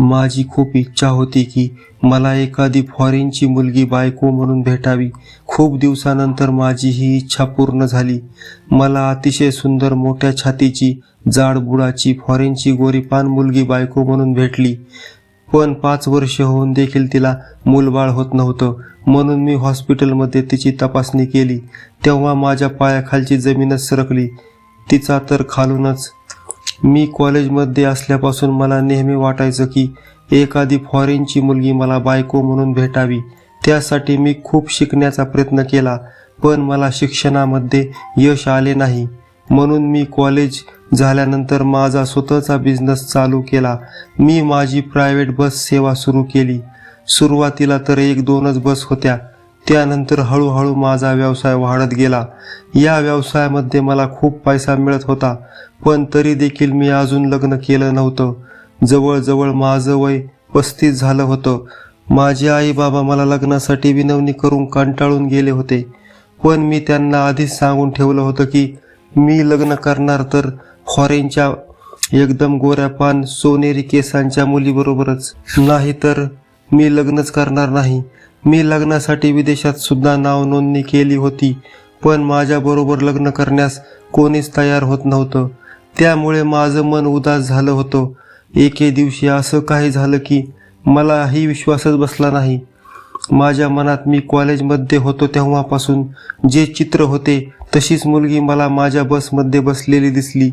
माझी खूप इच्छा होती की मला एखादी फॉरेनची मुलगी बायको म्हणून भेटावी. खूप दिवसानंतर माझी ही इच्छा पूर्ण झाली. मला अतिशय सुंदर मोठ्या छातीची जाड बुडाची फॉरेनची गोरीपान मुलगी बायको म्हणून भेटली. पण पाच वर्ष होऊन देखील तिला मूलबाळ होत नव्हतं. म्हणून मी हॉस्पिटलमध्ये तिची तपासणी केली. तेव्हा माझ्या पायाखालची जमीनच सरकली. तिचा तर खालूनच मी कॉलेजमध्ये असल्यापासून मला नेहमी वाटायचं की एखादी फॉरेनची मुलगी मला बायको म्हणून भेटावी. त्यासाठी मी खूप शिकण्याचा प्रयत्न केला पण मला शिक्षणामध्ये यश आले नाही. म्हणून मी कॉलेज झाल्यानंतर माझा स्वतःचा बिझनेस चालू केला. मी माझी प्रायव्हेट बस सेवा सुरू केली. सुरुवातीला तर एक दोनच बस होत्या त्यानंतर हळूहळू माझा व्यवसाय वाढत गेला. या व्यवसायामध्ये मला खूप पैसा मिळत होता पण तरी देखील मी अजून लग्न केलं नव्हतं. जवळजवळ माझं वय पस्तीस झालं होतं. माझे आई बाबा मला लग्नासाठी विनवणी करून कंटाळून गेले होते पण मी त्यांना आधीच सांगून ठेवलं होतं की मी लग्न करणार तर फॉरेनच्या एकदम गोऱ्यापान सोनेरी केसांच्या मुलीबरोबरच. नाही तर मी लग्नच करणार नाही. मी लग्नासाठी विदेशात सुद्धा नाव नोंदणी केली होती पण माझ्याबरोबर लग्न करण्यास कोणीच तयार होत नव्हतं. त्यामुळे माझं मन उदास झालं होतं. एके दिवशी असं काही झालं की मलाही विश्वासच बसला नाही. माझ्या मनात मी कॉलेजमध्ये होतो तेव्हापासून. जे चित्र होते तशीच मुलगी मला माझ्या बसमध्ये बसलेली दिसली.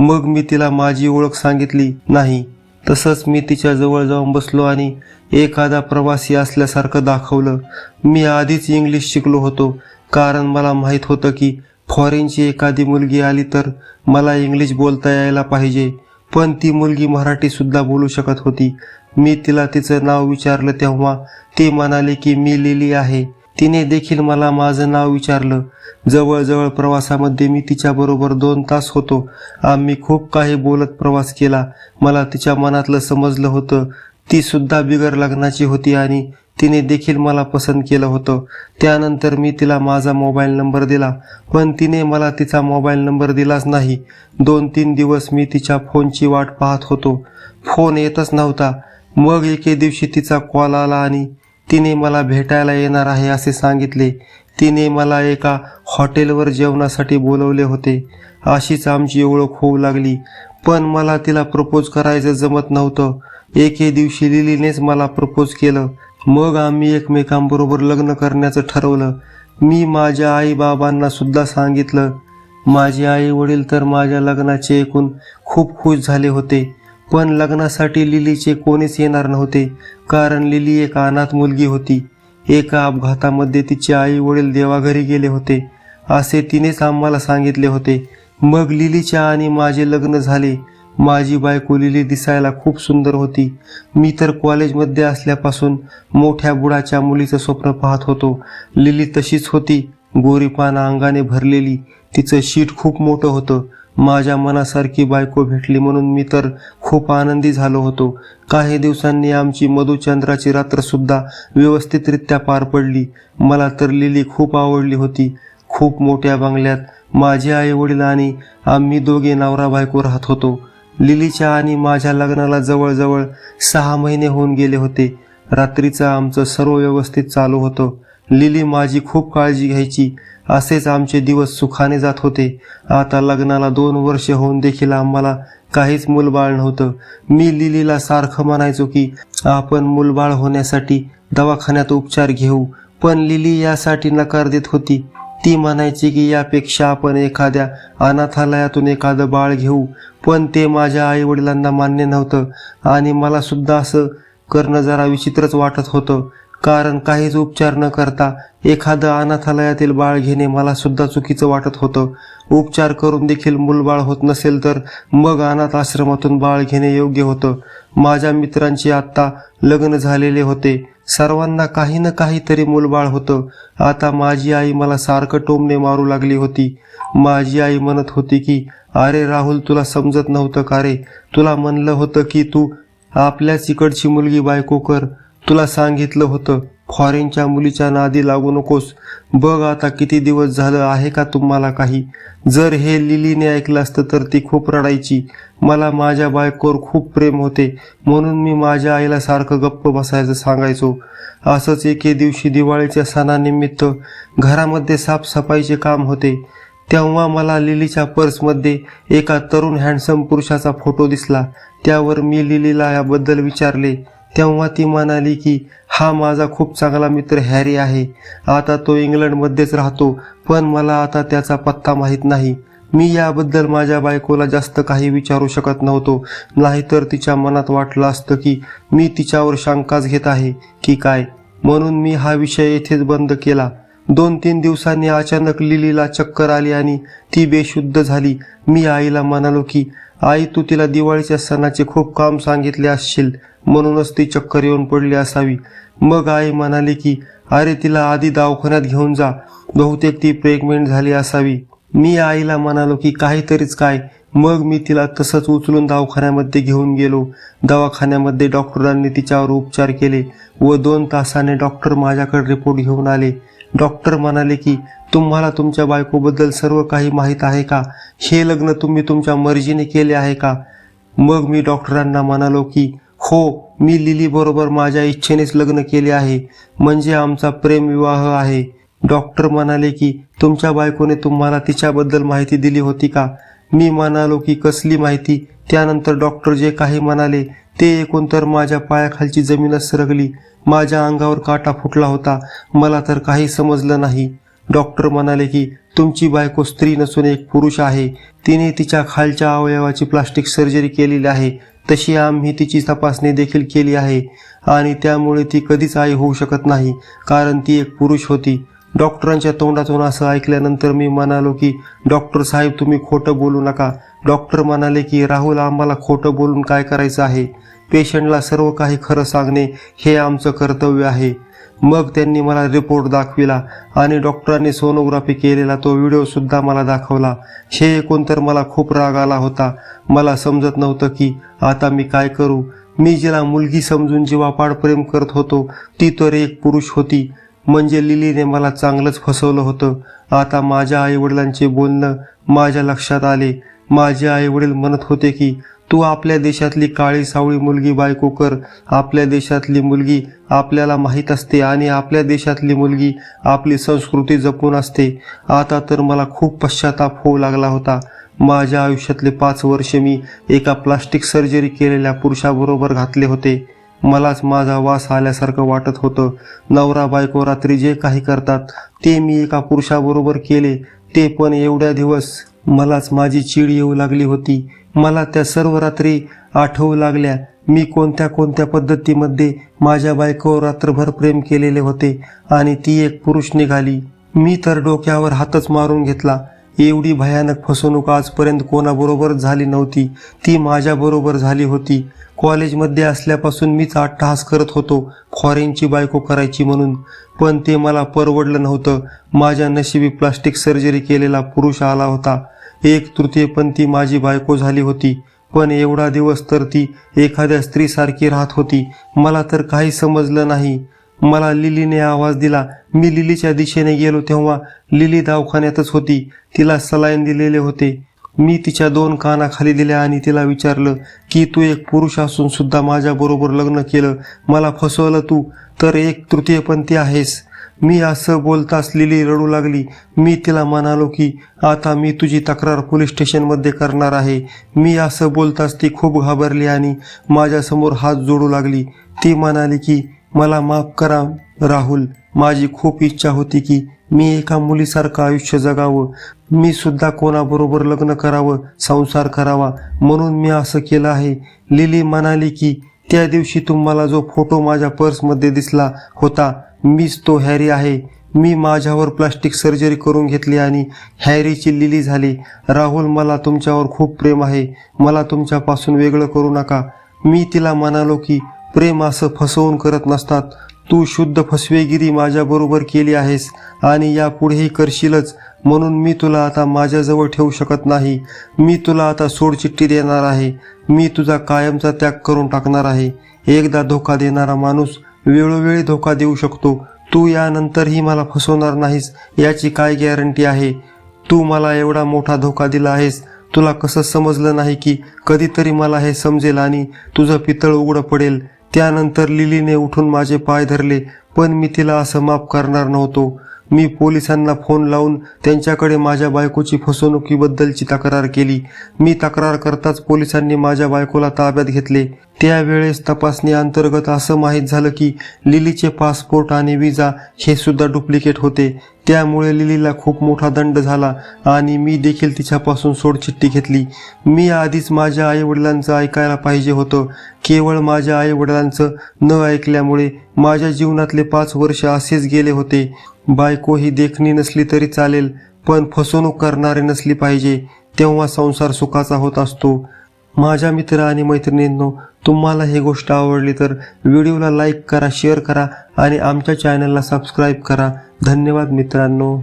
मग मी तिला माझी ओळख सांगितली नाही. तसंच मी तिच्या जवळ जाऊन बसलो आणि एखादा प्रवासी असल्यासारखं दाखवलं. मी आधीच इंग्लिश शिकलो होतो. कारण मला माहीत होतं की फॉरेनची एखादी मुलगी आली तर मला इंग्लिश बोलता यायला पाहिजे. पण ती मुलगी मराठी सुद्धा बोलू शकत होती. मी तिला तिचं नाव विचारलं तेव्हा ती म्हणाली की मी लिली आहे. तिने देखील मला माझं नाव विचारलं. जवळजवळ प्रवासामध्ये मी तिच्याबरोबर दोन तास होतो. आम्ही खूप काही बोलत प्रवास केला. मला तिच्या मनातलं समजलं होतं. ती सुद्धा बिगर लग्नाची होती आणि तिने देखील मला पसंत केलं होतं. त्यानंतर मी तिला माझा मोबाईल नंबर दिला. पण तिने मला तिचा मोबाईल नंबर दिलाच नाही. दोन तीन दिवस मी तिच्या फोनची वाट पाहत होतो. फोन येतच नव्हता. मग एके दिवशी तिचा कॉल आला आणि तिने मला भेटायला येणार आहे असे सांगितले. तिने मला एका हॉटेलवर जेवणासाठी बोलवले होते. अशीच आमची ओळख होऊ लागली. पण मला तिला प्रपोज करायचं जमत नव्हतं. एके दिवशी लिलीनेच मला प्रपोज केलं. मग आम्ही एकमेकांबरोबर लग्न करण्याचं ठरवलं. मी माझ्या आईबाबांना सुद्धा सांगितलं. माझे आई वडील तर माझ्या लग्नाचे ऐकून खूप खुश झाले होते. पण लग्नासाठी लिलीचे कोणीच येणार नव्हते कारण लिली एक अनाथ मुलगी होती. एका अपघातामध्ये तिचे आई वडील देवाघरी गेले होते असे तिनेच आम्हाला सांगितले होते. मग लिलीच्या आणि माझे लग्न झाले. माझी बायको लिली दिसायला खूप सुंदर होती. मी तर कॉलेजमध्ये असल्यापासून मोठ्या बुडाच्या मुलीचं स्वप्न पाहत होतो. लिली तशीच होती. गोरीपाना अंगाने भरलेली तिचं शीट खूप मोठं होतं. माझ्या मनासारखी बायको भेटली म्हणून मी तर खूप आनंदी झालो होतो. काही दिवसांनी आमची मधुचंद्राची रात्रसुद्धा व्यवस्थितरित्या पार पडली. मला तर लिली खूप आवडली होती. खूप मोठ्या बंगल्यात माझे आई वडील आणि आम्ही दोघे नवरा बायको राहत होतो. लिलीच्या आणि माझ्या लग्नाला जवळजवळ सहा महिने होऊन गेले होते. रात्रीचं आमचं सर्व व्यवस्थित चालू होतं. लिली माझी खूप काळजी घ्यायची. असेच आमचे दिवस सुखाने जात होते. आता लग्नाला दोन वर्ष होऊन देखील आम्हाला काहीच मूलबाळ नव्हतं. मी लिलीला सारखं म्हणायचो की आपण मूलबाळ होण्यासाठी दवाखान्यात उपचार घेऊ पण लिली यासाठी नकार देत होती. ती म्हणायची की यापेक्षा आपण एखाद्या अनाथालयातून एखादं बाळ घेऊ पण ते माझ्या आई वडिलांना मान्य नव्हतं आणि मला सुद्धा असं करणं जरा विचित्रच वाटत होतं. कारण काहीच उपचार न करता एखादं अनाथालयातील बाळ घेणे मला सुद्धा चुकीचं वाटत होतं. उपचार करून देखील मूलबाळ होत नसेल तर मग अनाथ आश्रमातून बाळ घेणे योग्य होतं. माझ्या मित्रांची आत्ता लग्न झालेले होते. सर्वांना काही ना काहीतरी मूलबाळ होतं. आता माझी आई मला सारखं टोमणे मारू लागली होती. माझी आई म्हणत होती की अरे राहुल तुला समजत नव्हतं का रे? तुला म्हणलं होतं की तू आपल्याच इकडची मुलगी बायको कर. तुला सांगितलं होतं फॉरेनच्या मुलीच्या नादी लागू नकोस. बघ आता किती दिवस झालं आहे का तुम्हाला काही. जर हे लिलीने ऐकलं असतं तर ती खूप रडायची. मला माझ्या बायकोवर खूप प्रेम होते म्हणून मी माझ्या आईला सारखं गप्प बसायचं सांगायचो. असंच एके दिवशी दिवाळीच्या सणानिमित्त घरामध्ये साफसफाईचे काम होते. तेव्हा मला लिलीच्या पर्समध्ये एका तरुण हँडसम पुरुषाचा फोटो दिसला. त्यावर मी लिलीला याबद्दल विचारले तेव्हा ती म्हणाली की हा माझा खूप चांगला मित्र हॅरी आहे. आता तो इंग्लंडमध्येच राहतो पण मला आता त्याचा पत्ता माहीत नाही. मी याबद्दल माझ्या बायकोला जास्त काही विचारू शकत नव्हतो. नाहीतर तिच्या मनात वाटलं असतं की मी तिच्यावर शंकाच घेत आहे की काय? म्हणून मी हा विषय येथेच बंद केला. दोन तीन दिवसांनी अचानक लिलीला चक्कर आली आणि ती बेशुद्ध झाली. मी आईला म्हणालो की आई तू तिला दिवाळीच्या सणाचे खूप काम सांगितले असशील. म्हणूनच ती चक्कर येऊन पडली असावी. मग आई म्हणाली की अरे तिला आधी दवाखान्यात घेऊन जा. बहुतेक ती प्रेग्नेंट झाली असावी. मी आईला म्हणालो की काहीतरीच काय. मग मी तिला तसंच उचलून दवाखान्यामध्ये घेऊन गेलो. दवाखान्यामध्ये डॉक्टरांनी तिच्यावर उपचार केले व दोन तासाने डॉक्टर माझ्याकडे रिपोर्ट घेऊन आले. डॉक्टर म्हणाले की तुम्हाला तुमच्या बायकोबद्दल सर्व काही माहीत आहे का? हे लग्न तुम्ही तुमच्या मर्जीने केले आहे का? मग मी डॉक्टरांना म्हणालो की हो मी लिली बरोबर माझ्या इच्छेनेच लग्न केले आहे. म्हणजे आमचा प्रेमविवाह आहे. डॉक्टर म्हणाले की तुमच्या बायकोने तुम्हाला तिच्याबद्दल माहिती दिली होती का? मी म्हणालो की कसली माहिती? त्यानंतर डॉक्टर जे काही म्हणाले ते ऐकून तर माझ्या पायाखालची जमीनच सरकली माझ्या अंगावर काटा फुटला होता. मला तर काही समजलं नाही. डॉक्टर म्हणाले की तुमची बायको स्त्री नसून एक पुरुष आहे. तिने तिच्या खालच्या अवयवाची प्लास्टिक सर्जरी केलेली आहे. तशी आम्ही तिची तपासणी देखील केली आहे आणि त्यामुळे ती कधीच आई होऊ शकत नाही कारण ती एक पुरुष होती. डॉक्टरांच्या तोंडातून असं ऐकल्यानंतर मी म्हणालो की डॉक्टर साहेब तुम्ही खोटं बोलू नका. डॉक्टर म्हणाले की राहुल आम्हाला खोटं बोलून काय करायचं आहे? पेशंटला सर्व काही खरं सांगणे हे आमचं कर्तव्य आहे. मग त्यांनी मला रिपोर्ट दाखविला आणि डॉक्टरांनी सोनोग्राफी केलेला तो व्हिडिओ सुद्धा मला दाखवला. हे ऐकून तर मला खूप राग आला होता. मला समजत नव्हतं की आता मी काय करू? मी जिला मुलगी समजून जीवापाड प्रेम करत होतो ती तर एक पुरुष होती. म्हणजे लिलीने मला चांगलंच फसवलं होतं. आता माझ्या आईवडिलांचे बोलणं माझ्या लक्षात आले. माझे आईवडील म्हणत होते की तू आपल्या देशातली काळी सावळी मुलगी बायको कर. आपल्या देशातली मुलगी आपल्याला माहीत असते आणि आपल्या देशातली मुलगी आपली संस्कृती जपून असते. आता तर मला खूप पश्चाताप होऊ लागला होता. माझ्या आयुष्यातले पाच वर्ष मी एका प्लास्टिक सर्जरी केलेल्या पुरुषाबरोबर घातले होते. मलाच माझा वास आल्यासारखं वाटत होतं. नवरा बायको रात्री जे काही करतात ते मी एका पुरुषाबरोबर केले. ते पण एवढ्या दिवस मलाच माझी चीड येऊ लागली होती. मला त्या सर्व रात्री आठवू लागल्या. मी कोणत्या कोणत्या पद्धतीमध्ये माझ्या बायकोवर रात्रभर प्रेम केलेले होते आणि ती एक पुरुष निघाली. मी तर डोक्यावर हातच मारून घेतला. एवढी भयानक फसवणूक आजपर्यंत कोणाबरोबर झाली नव्हती. ती माझ्याबरोबर झाली होती. कॉलेजमध्ये असल्यापासून मीच अट्टहास करत होतो फॉरेनची बायको करायची म्हणून. पण ते मला परवडलं नव्हतं. माझ्या नशिबी प्लास्टिक सर्जरी केलेला पुरुष आला होता. एक तृतीयपंथी माझी बायको झाली होती. पण एवढा दिवस तर ती एखाद्या स्त्रीसारखी राहत होती. मला तर काही समजलं नाही. मला लिलीने आवाज दिला. मी लिलीच्या दिशेने गेलो तेव्हा लिली दवाखान्यातच होती. तिला सलाईन दिलेले होते. मी तिच्या दोन कानाखाली दिल्या आणि तिला विचारलं की तू एक पुरुष असून सुद्धा माझ्याबरोबर लग्न केलं. मला फसवलं तू. तर एक तृतीयपंथी आहेस. मी असं बोलताच लिली रडू लागली. मी तिला म्हणालो की आता मी तुझी तक्रार पोलीस स्टेशनमध्ये करणार आहे. मी असं बोलताच ती खूप घाबरली आणि माझ्यासमोर हात जोडू लागली. ती म्हणाली की मला माफ करा राहुल. माझी खूप इच्छा होती की मी एका मुलीसारखं आयुष्य जगावं. मी सुद्धा कोणाबरोबर लग्न करावं संसार करावा म्हणून मी असं केलं आहे. लिली म्हणाली की त्या दिवशी तुम्हाला जो फोटो माझ्या पर्समध्ये दिसला होता मीच तो हॅरी आहे. मी माझ्यावर प्लास्टिक सर्जरी करून घेतली आणि हॅरीची लिली झाली. राहुल मला तुमच्यावर खूप प्रेम आहे. मला तुमच्यापासून वेगळं करू नका. मी तिला म्हणालो की प्रेम असं फसवून करत नसतात. तू शुद्ध फसवेगिरी माझ्याबरोबर केली आहेस आणि यापुढेही करशीलच. म्हणून मी तुला आता माझ्याजवळ ठेवू शकत नाही. मी तुला आता सोडचिठ्ठी देणार आहे. मी तुझा कायमचा त्याग करून टाकणार आहे. एकदा धोका देणारा माणूस वेळोवेळी धोका देऊ शकतो. तू यानंतरही मला फसवणार नाहीस याची काय गॅरंटी आहे? तू मला एवढा मोठा धोका दिला आहेस. तुला कसं समजलं नाही की कधीतरी मला हे समजेल आणि तुझं पितळ उघडं पडेल. त्यानंतर लिलीने उठून माझे पाय धरले पण मी तिला असं माफ करणार नव्हतो. मी पोलिसांना फोन लावून त्यांच्याकडे माझ्या बायकोची फसवणुकीबद्दलची तक्रार केली. मी तक्रार करताच पोलिसांनी माझ्या बायकोला ताब्यात घेतले. त्यावेळेस तपासणी अंतर्गत असं माहीत झालं की लिलीचे पासपोर्ट आणि विजा हे सुद्धा डुप्लिकेट होते. त्यामुळे लिलीला खूप मोठा दंड झाला आणि मी देखील तिच्यापासून सोडचिठ्ठी घेतली. मी आधीच माझ्या आईवडिलांचं ऐकायला पाहिजे होतं. केवळ माझ्या आईवडिलांचं न ऐकल्यामुळे माझ्या जीवनातले पाच वर्ष असेच गेले होते. बायको ही देखणी नसली तरी चालेल पण फसवणूक करणारी नसली पाहिजे. तेव्हा संसार सुखाचा होत असतो. माझ्या मित्र आणि मैत्रिणींनो तुम्हाला ही गोष्ट आवडली तर व्हिडिओला लाईक करा शेअर करा आणि आमच्या चॅनलला सबस्क्राईब करा. धन्यवाद मित्रांनो.